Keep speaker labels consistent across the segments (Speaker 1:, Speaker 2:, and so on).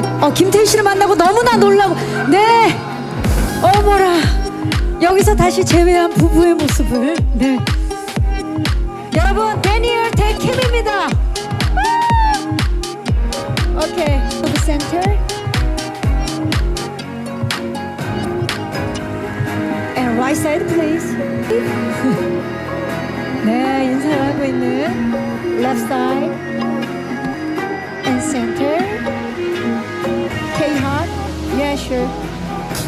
Speaker 1: 네. 어, 김태희 씨를 만나고 너무나 놀라고. 네. 어머라. 여기서 다시 재회한 부부의 모습을. 네. 여러분, 데니얼 데킴입니다. 오케이. The center. And right side, please. 네, 인사를 하고 있는 left side and center. Yeah, sure.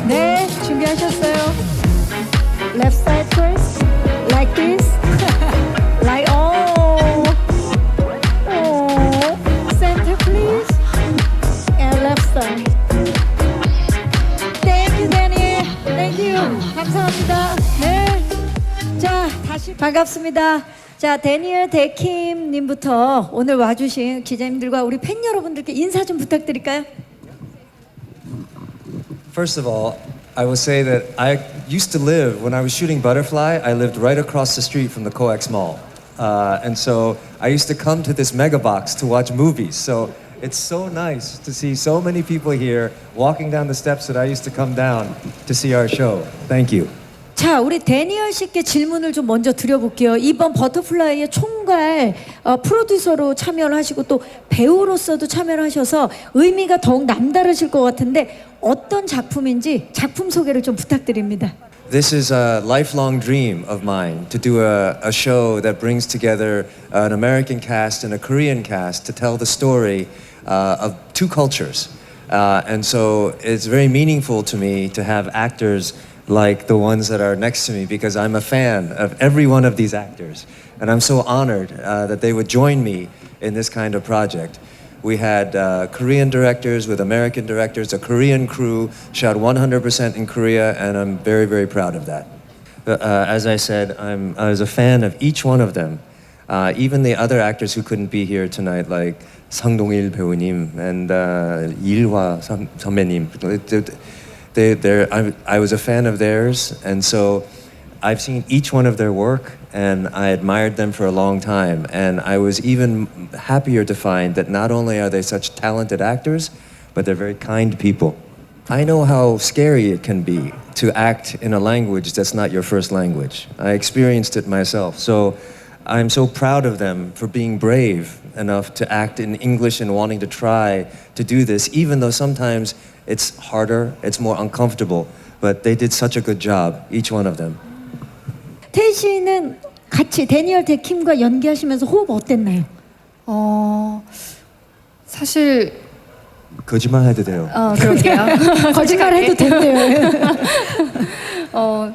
Speaker 1: 네, 준비하셨어요. Left side first, like this, like oh, oh. Thank you, Daniel. Thank you. 감사합니다. 네. 자, 다시 반갑습니다. 자, 데니얼 데킴 님부터 오늘 와주신 기자님들과 우리 팬 여러분들께 인사 좀 부탁드릴까요?
Speaker 2: First of all, I will say that I used to live, when I was shooting Butterfly, I lived right across the street from the COEX Mall. Uh, and so I used to come to this mega box to watch movies. So it's so nice to see so many people here walking down the steps that I used to come down to see our show. Thank you.
Speaker 1: 자, 우리 데니얼 씨께 질문을 좀 먼저 드려볼게요. 이번 버터플라이의 총괄 어, 프로듀서로 참여를 하시고 또 배우로서도 참여를 하셔서 의미가 더욱 남다르실 것 같은데 어떤 작품인지 작품 소개를 좀 부탁드립니다.
Speaker 2: This is a lifelong dream of mine to do a, a show that brings together an American cast and a Korean cast to tell the story uh, of two cultures. Uh, and so it's very meaningful to me to have actors like the ones that are next to me because I'm a fan of every one of these actors. And I'm so honored uh, that they would join me in this kind of project. We had uh, Korean directors with American directors, a Korean crew, shot 100% in Korea, and I'm very, very proud of that. Uh, uh, as I said, I'm, I was a fan of each one of them. Uh, even the other actors who couldn't be here tonight, like 상동일 배우님 and uh, 일화 선- 선배님, they, they're, I, I was a fan of theirs, and so I've seen each one of their work and I admired them for a long time. And I was even happier to find that not only are they such talented actors, but they're very kind people. I know how scary it can be to act in a language that's not your first language. I experienced it myself. So I'm so proud of them for being brave enough to act in English and wanting to try to do this, even though sometimes it's harder, it's more uncomfortable. But they did such a good job, each one of them.
Speaker 1: 태희 씨는 같이 데니얼 데킴과 연기하시면서 호흡 어땠나요?
Speaker 3: 어 사실
Speaker 2: 거짓말 해도 돼요.
Speaker 3: 어 그러게요.
Speaker 1: 거짓말 해도 된대요.
Speaker 3: 어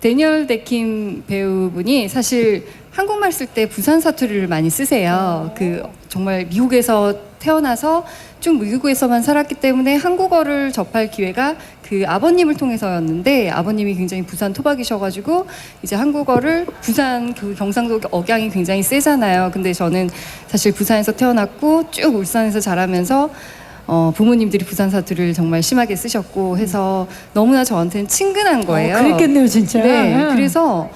Speaker 3: 데니얼 데킴 배우분이 사실 한국말 쓸 때 부산 사투리를 많이 쓰세요. 그 정말 미국에서 태어나서 쭉 미국에서만 살았기 때문에 한국어를 접할 기회가 그 아버님을 통해서였는데 아버님이 굉장히 부산 토박이셔가지고 이제 한국어를 부산 그 경상도 억양이 굉장히 세잖아요. 근데 저는 사실 부산에서 태어났고 쭉 울산에서 자라면서 어, 부모님들이 부산 사투리를 정말 심하게 쓰셨고 해서 너무나 저한테는 친근한 거예요.
Speaker 1: 어, 그랬겠네요, 진짜.
Speaker 3: 네,
Speaker 1: 응.
Speaker 3: 그래서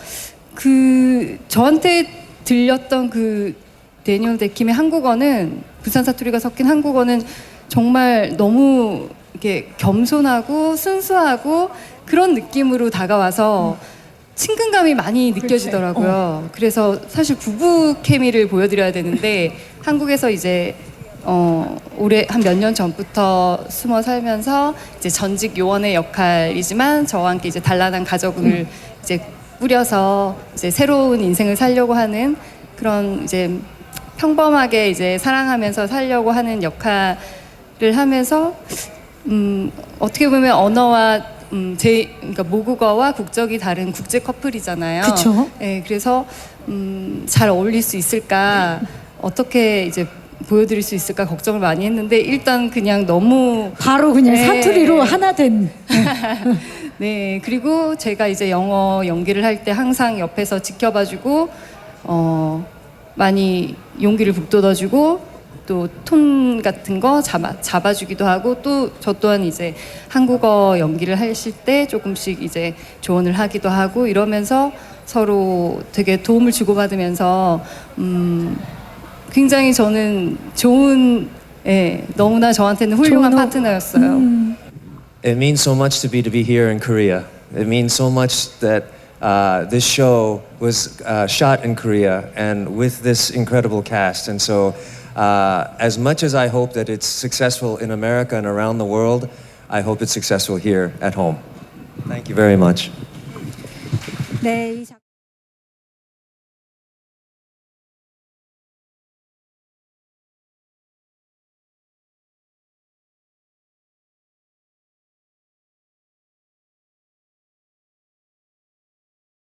Speaker 3: 그 저한테 들렸던 그 데니얼 데킴의 한국어는 부산 사투리가 섞인 한국어는 정말 너무 이렇게 겸손하고 순수하고 그런 느낌으로 다가와서 친근감이 많이 느껴지더라고요. 그래서 사실 부부 케미를 보여드려야 되는데 한국에서 이제 어, 올해 한 몇 년 전부터 숨어 살면서 이제 전직 요원의 역할이지만 저와 함께 이제 단란한 가족을 이제 꾸려서 이제 새로운 인생을 살려고 하는 그런 이제 평범하게 이제 사랑하면서 살려고 하는 역할을 하면서 음, 어떻게 보면 언어와 음, 제 그러니까 모국어와 국적이 다른 국제 커플이잖아요.
Speaker 1: 그쵸.
Speaker 3: 네, 그래서 음, 잘 어울릴 수 있을까 어떻게 이제 보여드릴 수 있을까 걱정을 많이 했는데 일단 그냥 너무
Speaker 1: 바로 그냥
Speaker 3: 네.
Speaker 1: 사투리로 하나 된.
Speaker 3: 네 그리고 제가 이제 영어 연기를 할 때 항상 옆에서 지켜봐주고 어 많이 용기를 북돋아주고 또 톤 같은 거 잡아 잡아주기도 하고 또 저 또한 이제 한국어 연기를 하실 때 조금씩 이제 조언을 하기도 하고 이러면서 서로 되게 도움을 주고받으면서 음 굉장히 저는 좋은 예, 너무나 저한테는 훌륭한
Speaker 1: 좋은 호-
Speaker 3: 파트너였어요.
Speaker 2: It means so much to me to be here in Korea. It means so much that uh, this show was uh, shot in Korea and with this incredible cast. And so, uh, as much as I hope that it's successful in America and around the world, I hope it's successful here at home. Thank you very much.
Speaker 1: 네. 이 작-